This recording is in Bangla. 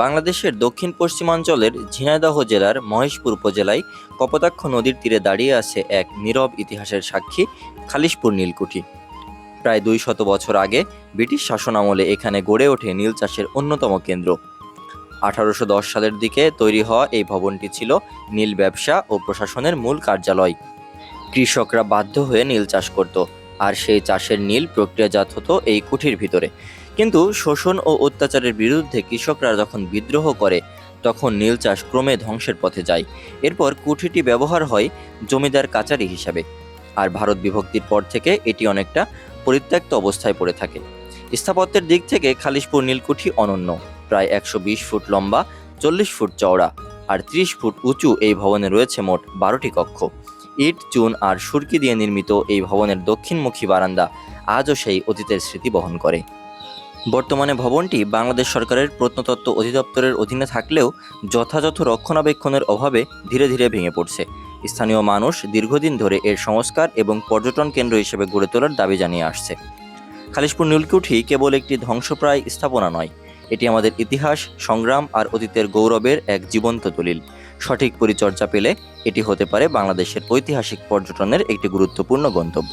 বাংলাদেশের দক্ষিণ পশ্চিমাঞ্চলের ঝিনাইদহ জেলার মহেশপুর উপজেলায় কপোতাক্ষ নদীর তীরে দাঁড়িয়ে আছে এক নীরব ইতিহাসের সাক্ষী খালিশপুর নীলকুঠি। প্রায় দুই শত বছর আগে ব্রিটিশ শাসনামলে এখানে গড়ে ওঠে নীল চাষের অন্যতম কেন্দ্র। আঠারোশো দশ সালের দিকে তৈরি হওয়া এই ভবনটি ছিল নীল ব্যবসা ও প্রশাসনের মূল কার্যালয়। কৃষকরা বাধ্য হয়ে নীল চাষ করত। আর সেই চাষের নীল প্রক্রিয়াজাত হতো এই কুঠির ভিতরে। কিন্তু শোষণ ও অত্যাচারের বিরুদ্ধে কৃষকরা যখন বিদ্রোহ করে, তখন নীল চাষ ক্রমে ধ্বংসের পথে যায়। এরপর কুঠিটি ব্যবহার হয় জমিদার কাচারি হিসাবে। আর ভারত বিভক্তির পর থেকে এটি অনেকটা পরিত্যক্ত অবস্থায় পড়ে থাকে। স্থাপত্যের দিক থেকে খালিশপুর নীলকুঠি অনন্য। প্রায় একশো বিশ ফুট লম্বা, চল্লিশ ফুট চওড়া, আর ত্রিশ ফুট উঁচু এই ভবনে রয়েছে মোট বারোটি কক্ষ। ইট, চুন আর সুরকি দিয়ে নির্মিত এই ভবনের দক্ষিণমুখী বারান্দা আজও সেই অতীতের স্মৃতি বহন করে। বর্তমানে ভবনটি বাংলাদেশ সরকারের প্রত্নতত্ত্ব অধিদপ্তরের অধীনে থাকলেও যথাযথ রক্ষণাবেক্ষণের অভাবে ধীরে ধীরে ভেঙে পড়ছে। স্থানীয় মানুষ দীর্ঘদিন ধরে এর সংস্কার এবং পর্যটন কেন্দ্র হিসেবে গড়ে তোলার দাবি জানিয়ে আসছে। খালিশপুর নীলকুঠি কেবল একটি ধ্বংসপ্রায় স্থাপনা নয় এটি আমাদের ইতিহাস, সংগ্রাম আর অতীতের গৌরবের এক জীবন্ত দলিল। সঠিক পরিচর্যা পেলে এটি হতে পারে বাংলাদেশের ঐতিহাসিক পর্যটনের একটি গুরুত্বপূর্ণ গন্তব্য।